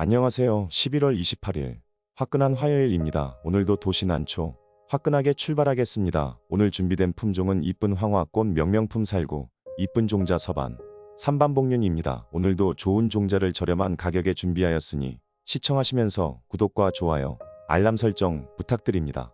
안녕하세요. 11월 28일. 화끈한 화요일입니다. 오늘도 도시 난초. 화끈하게 출발하겠습니다. 오늘 준비된 품종은 이쁜 황화꽃 명명품 살구, 이쁜 종자 서반, 삼반복륜입니다. 오늘도 좋은 종자를 저렴한 가격에 준비하였으니 시청하시면서 구독과 좋아요, 알람 설정 부탁드립니다.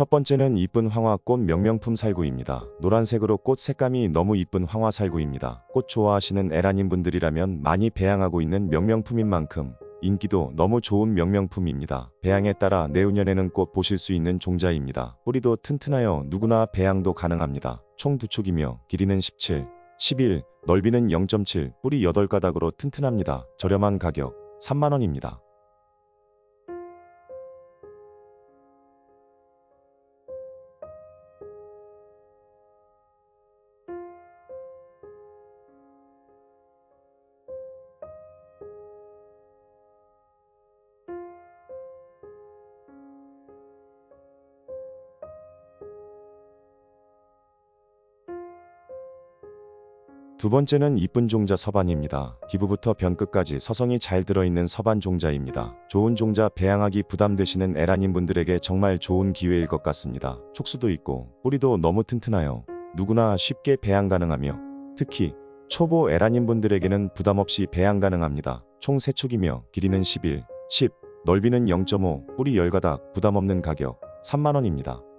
첫 번째는 이쁜 황화꽃 명명품 살구입니다. 노란색으로 꽃 색감이 너무 이쁜 황화 살구입니다. 꽃 좋아하시는 에라님 분들이라면 많이 배양하고 있는 명명품인 만큼 인기도 너무 좋은 명명품입니다. 배양에 따라 내후년에는 꽃 보실 수 있는 종자입니다. 뿌리도 튼튼하여 누구나 배양도 가능합니다. 총 두 촉이며 길이는 17, 11, 넓이는 0.7, 뿌리 8가닥으로 튼튼합니다. 저렴한 가격 3만원입니다. 두 번째는 이쁜 종자 서반입니다. 기부부터 변끝까지 서성이 잘 들어있는 서반 종자입니다. 좋은 종자 배양하기 부담되시는 에라님 분들에게 정말 좋은 기회일 것 같습니다. 촉수도 있고 뿌리도 너무 튼튼하여 누구나 쉽게 배양 가능하며 특히 초보 에라님 분들에게는 부담 없이 배양 가능합니다. 총 3촉이며 길이는 11, 10, 넓이는 0.5, 뿌리 10가닥 부담 없는 가격 3만원입니다.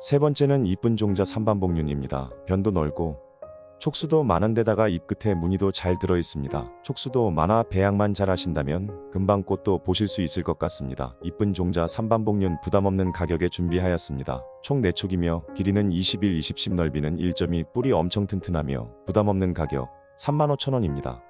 세 번째는 이쁜 종자 삼반복륜입니다. 변도 넓고 촉수도 많은 데다가 잎 끝에 무늬도 잘 들어 있습니다. 촉수도 많아 배양만 잘 하신다면 금방 꽃도 보실 수 있을 것 같습니다. 이쁜 종자 삼반복륜 부담 없는 가격에 준비하였습니다. 총 4촉이며 길이는 21, 20, 10 넓이는 1.2 뿌리 엄청 튼튼하며 부담 없는 가격 35,000원입니다.